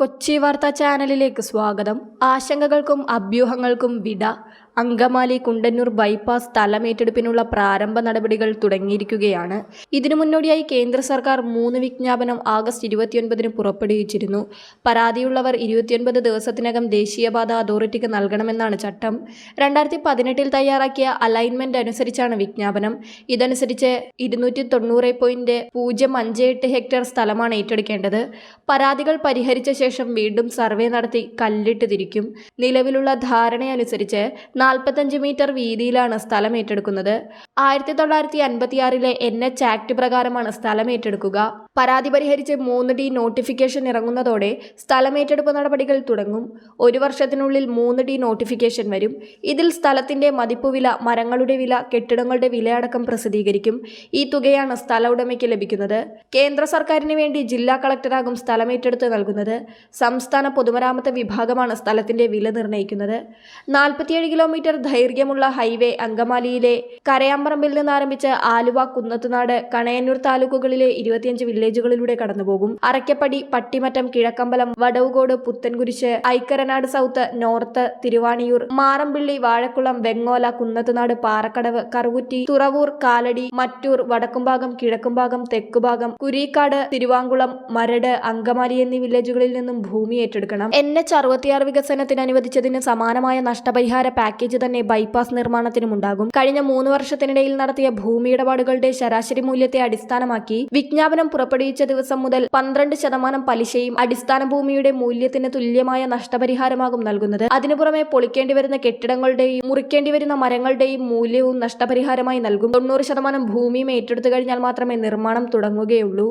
കൊച്ചി വാർത്താ ചാനലിലേക്ക് സ്വാഗതം. ആശങ്കകൾക്കും അഭ്യൂഹങ്ങൾക്കും വിട. അങ്കമാലി കുണ്ടന്നൂർ ബൈപ്പാസ് സ്ഥലമേറ്റെടുപ്പിനുള്ള പ്രാരംഭ നടപടികൾ തുടങ്ങിയിരിക്കുകയാണ്. ഇതിനു മുന്നോടിയായി കേന്ദ്ര സർക്കാർ മൂന്ന് വിജ്ഞാപനം ആഗസ്റ്റ് ഇരുപത്തിയൊൻപതിന് പുറപ്പെടുവിച്ചിരുന്നു. പരാതിയുള്ളവർ ഇരുപത്തിയൊൻപത് ദിവസത്തിനകം ദേശീയപാത അതോറിറ്റിക്ക് നൽകണമെന്നാണ് ചട്ടം. രണ്ടായിരത്തി പതിനെട്ടിൽ തയ്യാറാക്കിയ അലൈൻമെന്റ് അനുസരിച്ചാണ് വിജ്ഞാപനം. ഇതനുസരിച്ച് ഇരുന്നൂറ്റി തൊണ്ണൂറ് പോയിന്റ് പൂജ്യം അഞ്ച് എട്ട് ഹെക്ടർ സ്ഥലമാണ് ഏറ്റെടുക്കേണ്ടത്. പരാതികൾ പരിഹരിച്ച ശേഷം വീണ്ടും സർവേ നടത്തി കല്ലിട്ട് തിരിക്കും. നിലവിലുള്ള ധാരണയനുസരിച്ച് നാൽപ്പത്തഞ്ച് മീറ്റർ വീതിയിലാണ് സ്ഥലം ഏറ്റെടുക്കുന്നത്. ആയിരത്തി തൊള്ളായിരത്തി അൻപത്തിയാറിലെ എൻ എച്ച് ആക്ട് പ്രകാരമാണ് സ്ഥലം ഏറ്റെടുക്കുക. പരാതി പരിഹരിച്ച് മൂന്ന് ഡി നോട്ടിഫിക്കേഷൻ ഇറങ്ങുന്നതോടെ സ്ഥലമേറ്റെടുപ്പ് നടപടികൾ തുടങ്ങും. ഒരു വർഷത്തിനുള്ളിൽ മൂന്ന് ഡി നോട്ടിഫിക്കേഷൻ വരും. ഇതിൽ സ്ഥലത്തിന്റെ മതിപ്പുവില മരങ്ങളുടെ വില കെട്ടിടങ്ങളുടെ വിലയടക്കം പ്രസിദ്ധീകരിക്കും. ഈ തുകയാണ് സ്ഥല ഉടമയ്ക്ക് ലഭിക്കുന്നത്. കേന്ദ്ര സർക്കാരിന് വേണ്ടി ജില്ലാ കളക്ടറാകും സ്ഥലമേറ്റെടുത്ത് നൽകുന്നത്. സംസ്ഥാന പൊതുമരാമത്ത് വിഭാഗമാണ് സ്ഥലത്തിന്റെ വില നിർണയിക്കുന്നത്. നാൽപ്പത്തിയേഴ് കിലോമീറ്റർ ദൈർഘ്യമുള്ള ഹൈവേ അങ്കമാലിയിലെ കരയാമ്പറമ്പിൽ നിന്ന് ആരംഭിച്ച് ആലുവ കുന്നത്തുനാട് കണയന്നൂർ താലൂക്കുകളിലെ ഇരുപത്തിയഞ്ച് വില്ലേജുകളിലൂടെ കടന്നുപോകും. അറയ്ക്കപ്പടി പട്ടിമറ്റം കിഴക്കമ്പലം വടവുകോട് പുത്തൻകുരിശ് ഐക്കരനാട് സൗത്ത് നോർത്ത് തിരുവാണിയൂർ മാറമ്പിള്ളി വാഴക്കുളം വെങ്ങോല കുന്നത്തുനാട് പാറക്കടവ് കറുകുറ്റി തുറവൂർ കാലടി മറ്റൂർ വടക്കുംഭാഗം കിഴക്കുംഭാഗം തെക്കുഭാഗം കുരീക്കാട് തിരുവാങ്കുളം മരട് അങ്കമാലി എന്നീ വില്ലേജുകളിൽ നിന്നും ഭൂമി ഏറ്റെടുക്കണം. എൻ എച്ച് അറുപത്തിയാറ് വികസനത്തിന് അനുവദിച്ചതിന് സമാനമായ നഷ്ടപരിഹാര പാക്കേജ് തന്നെ ബൈപ്പാസ് നിർമ്മാണത്തിനും ഉണ്ടാകും. കഴിഞ്ഞ മൂന്ന് വർഷത്തിനിടയിൽ നടത്തിയ ഭൂമി ഇടപാടുകളുടെ ശരാശരി മൂല്യത്തെ അടിസ്ഥാനമാക്കി വിജ്ഞാപനം പുറപ്പെടുവിച്ച ദിവസം മുതൽ പന്ത്രണ്ട് ശതമാനം പലിശയും അടിസ്ഥാന ഭൂമിയുടെ മൂല്യത്തിന് തുല്യമായ നഷ്ടപരിഹാരമാകും നൽകുന്നത്. അതിനു പുറമെ പൊളിക്കേണ്ടി വരുന്ന കെട്ടിടങ്ങളുടെയും മുറിക്കേണ്ടി വരുന്ന മരങ്ങളുടെയും മൂല്യവും നഷ്ടപരിഹാരമായി നൽകും. തൊണ്ണൂറ് ശതമാനം ഭൂമിയും ഏറ്റെടുത്തു കഴിഞ്ഞാൽ മാത്രമേ നിർമ്മാണം തുടങ്ങുകയുള്ളൂ.